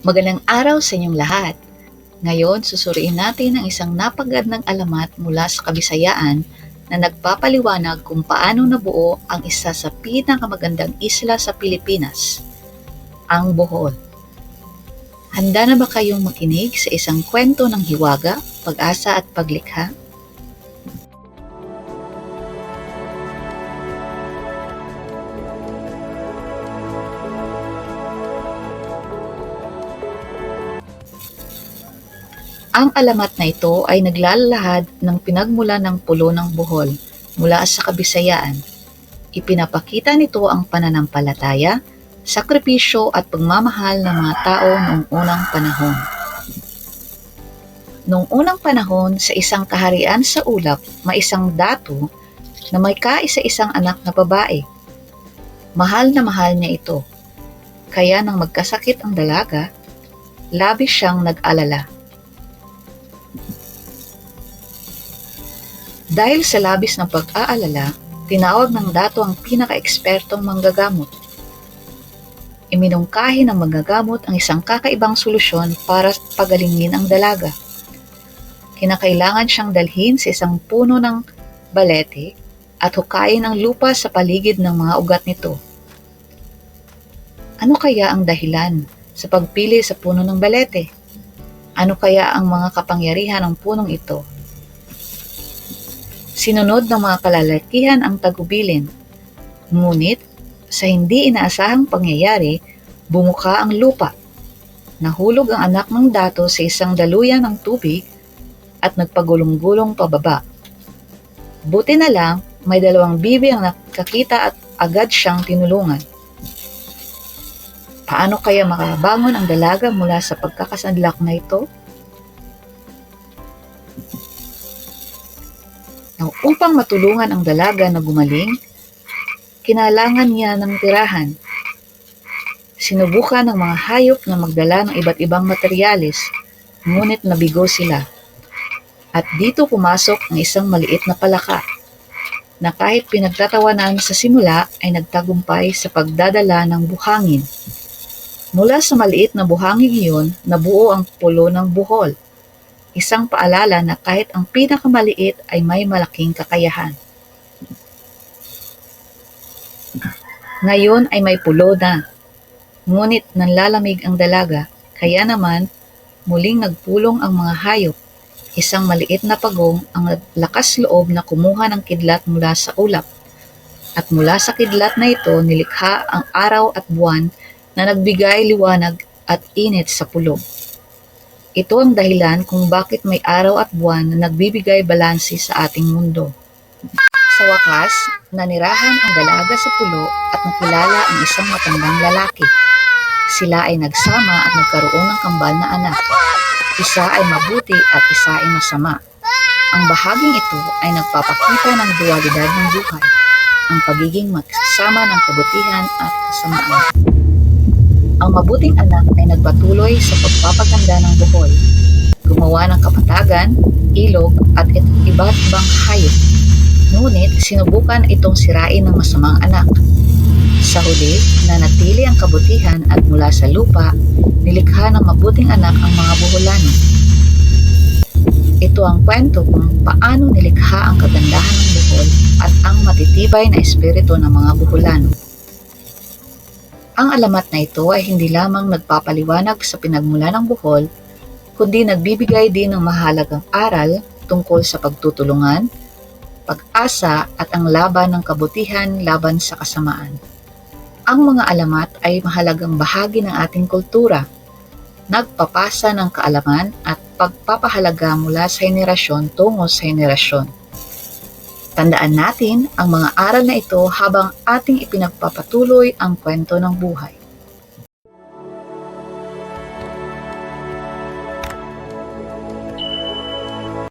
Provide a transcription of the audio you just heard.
Magandang araw sa inyong lahat. Ngayon, susuriin natin ang isang napagandang alamat mula sa kabisayaan na nagpapaliwanag kung paano nabuo ang isa sa pinakamagandang isla sa Pilipinas, ang Bohol. Handa na ba kayong makinig sa isang kwento ng hiwaga, pag-asa at paglikha? Ang alamat na ito ay naglalahad ng pinagmula ng pulo ng Bohol mula sa kabisayaan. Ipinapakita nito ang pananampalataya, sakripisyo at pagmamahal ng mga tao noong unang panahon. Noong unang panahon sa isang kaharian sa ulap, may isang dato na may kaisa-isang anak na babae. Mahal na mahal niya ito. Kaya nang magkasakit ang dalaga, labis siyang nag-alala. Dahil sa labis ng pag-aalala, tinawag ng dato ang pinaka-ekspertong manggagamot. Iminungkahi ng manggagamot ang isang kakaibang solusyon para pagalingin ang dalaga. Kinakailangan siyang dalhin sa isang puno ng balete at hukayin ang lupa sa paligid ng mga ugat nito. Ano kaya ang dahilan sa pagpili sa puno ng balete? Ano kaya ang mga kapangyarihan ng punong ito? Sinunod ng mga kalalakihan ang tagubilin. Ngunit, sa hindi inaasahang pangyayari, bumuka ang lupa. Nahulog ang anak ng dato sa isang daluyan ng tubig at nagpagulong-gulong pababa. Buti na lang, may dalawang bibi ang nakakita at agad siyang tinulungan. Paano kaya makabangon ang dalaga mula sa pagkakasadlak na ito? Now, upang matulungan ang dalaga na gumaling, kinalangan niya ng tirahan. Sinubukan ng mga hayop na magdala ng iba't ibang materyales, ngunit nabigo sila. At dito pumasok ang isang maliit na palaka, na kahit pinagtatawanan sa simula ay nagtagumpay sa pagdadala ng buhangin. Mula sa maliit na buhangin iyon, nabuo ang pulo ng buhol isang paalala na kahit ang pinakamaliit ay may malaking kakayahan. Ngayon ay may pulo na, ngunit nanlalamig ang dalaga, kaya naman muling nagpulong ang mga hayop. Isang maliit na pagong ang lakas loob na kumuha ng kidlat mula sa ulap. At mula sa kidlat na ito nilikha ang araw at buwan na nagbigay liwanag at init sa pulo. Ito ang dahilan kung bakit may araw at buwan na nagbibigay balanse sa ating mundo. Sa wakas, nanirahan ang dalaga sa pulo at nakilala ang isang matandang lalaki. Sila ay nagsama at nagkaroon ng kambal na anak. Isa ay mabuti at isa ay masama. Ang bahaging ito ay nagpapakita ng dualidad ng buhay, ang pagiging magsasama ng kabutihan at kasamaan. Ang mabuting anak ay nagpatuloy sa pagpapaganda ng buhol, gumawa ng kapatagan, ilog at iba't ibang hayop. Ngunit sinubukan itong sirain ng masamang anak. Sa huli, nanatili ang kabutihan at mula sa lupa, nilikha ng mabuting anak ang mga buholano. Ito ang kwento kung paano nilikha ang kagandahan ng buhol at ang matitibay na espiritu ng mga buholano. Ang alamat na ito ay hindi lamang nagpapaliwanag sa pinagmula ng buhol, kundi nagbibigay din ng mahalagang aral tungkol sa pagtutulungan, pag-asa at ang laban ng kabutihan laban sa kasamaan. Ang mga alamat ay mahalagang bahagi ng ating kultura, nagpapasa ng kaalaman at pagpapahalaga mula sa henerasyon tungo sa henerasyon. Tandaan natin ang mga aral na ito habang ating ipinagpapatuloy ang kwento ng buhay.